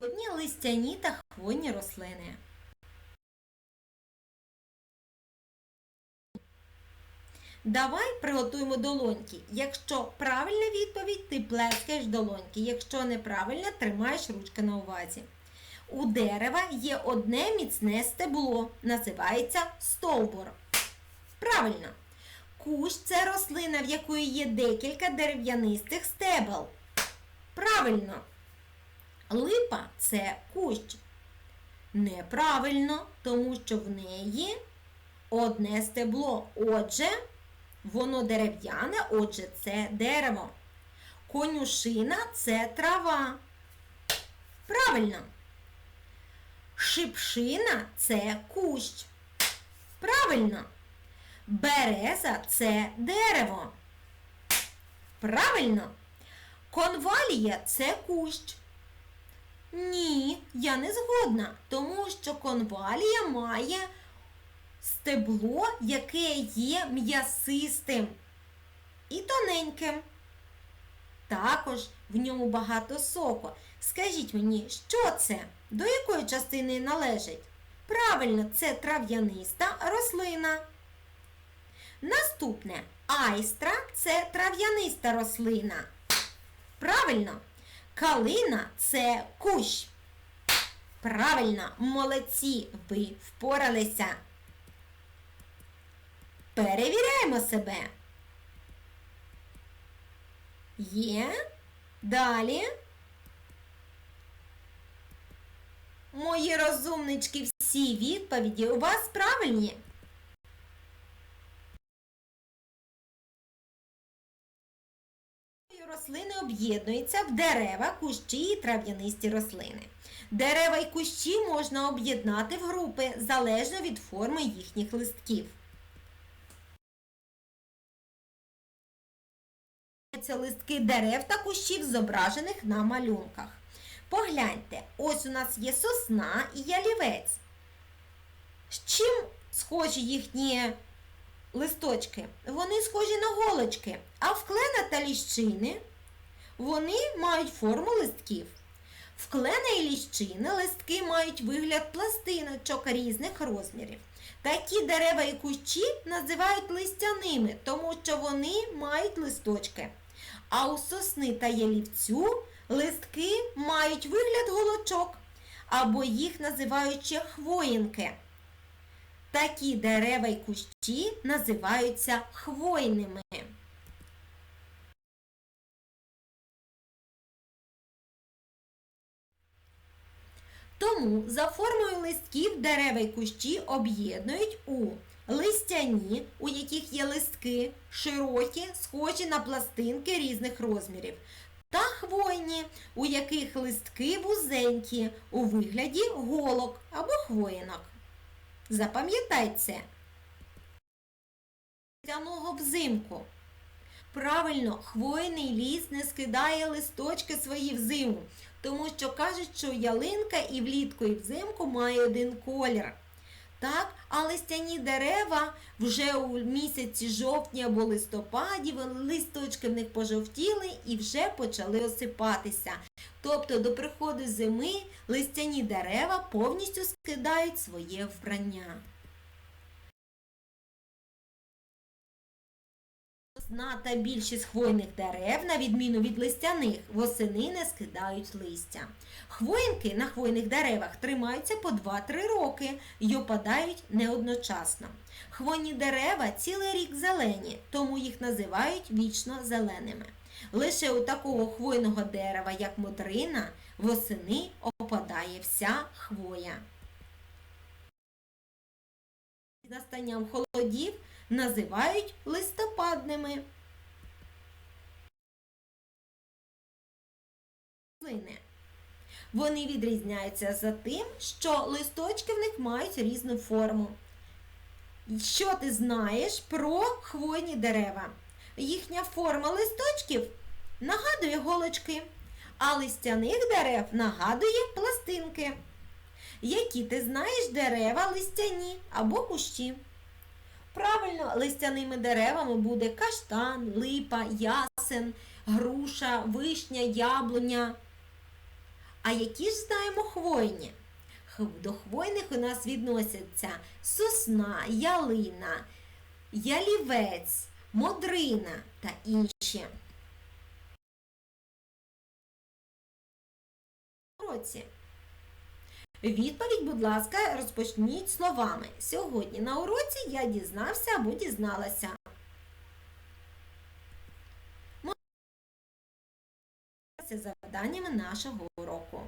Одні листяні та хвойні рослини. Давай приготуємо долоньки. Якщо правильна відповідь, ти плескаєш долоньки. Якщо неправильна, тримаєш ручки на увазі. У дерева є одне міцне стебло, називається стовбур. Правильно. Кущ це рослина, в якої є декілька дерев'янистих стебел. Правильно. Липа це кущ. Неправильно, тому що в неї одне стебло. Отже, воно дерев'яне, отже, це дерево. Конюшина це трава. Правильно. Шипшина це кущ. Правильно. Береза це дерево. Правильно. Конвалія це кущ. Ні, я не згодна, тому що конвалія має стебло, яке є м'ясистим і тоненьким. Також в ньому багато соку. Скажіть мені, що це? До якої частини належить? Правильно, це трав'яниста рослина. Наступне айстра це трав'яниста рослина. Правильно, калина це кущ. Правильно, молодці, ви впоралися. Перевіряємо себе. Є. Далі. Мої розумнички, всі відповіді у вас правильні. Рослини об'єднуються в дерева, кущі і трав'янисті рослини. Дерева і кущі можна об'єднати в групи залежно від форми їхніх листків. Це листки дерев та кущів, зображених на малюнках. Погляньте, ось у нас є сосна і ялівець. З чим схожі їхні листочки? Вони схожі на голочки, а в клена та ліщини вони мають форму листків. В клена і ліщини листки мають вигляд пластиночок різних розмірів. Такі дерева і кущі називають листяними, тому що вони мають листочки. А у сосни та ялівцю листки мають вигляд голочок, або їх називають ще хвоїнки. Такі дерева й кущі називаються хвойними. Тому за формою листків дерева й кущі об'єднують у листяні, у яких є листки, широкі, схожі на пластинки різних розмірів, та хвойні, у яких листки вузенькі, у вигляді голок або хвоїнок. Запам'ятай це. Листяного взимку. Правильно, хвойний ліс не скидає листочки свої взиму, тому що кажуть, що ялинка і влітку, і взимку має один колір. Так, а листяні дерева вже у місяці жовтні або листопаді листочки в них пожовтіли і вже почали осипатися. Тобто до приходу зими листяні дерева повністю скидають своє вбрання. Сосна та більшість хвойних дерев, на відміну від листяних, восени не скидають листя. Хвоїнки на хвойних деревах тримаються по 2-3 роки і опадають не одночасно. Хвойні дерева цілий рік зелені, тому їх називають вічно зеленими. Лише у такого хвойного дерева, як модрина, восени опадає вся хвоя. Настанням холодів називають листопадними. Вони відрізняються за тим, що листочки в них мають різну форму. Що ти знаєш про хвойні дерева? Їхня форма листочків нагадує голочки, а листяних дерев нагадує пластинки. Які ти знаєш дерева листяні або кущі? Правильно, листяними деревами буде каштан, липа, ясен, груша, вишня, яблуня. А які ж знаємо хвойні? До хвойних у нас відносяться сосна, ялина, ялівець, модрина та інші. Уроці. Відповідь, будь ласка, розпочніть словами. Сьогодні на уроці я дізнався або дізналася. Ми завданнями нашого уроку.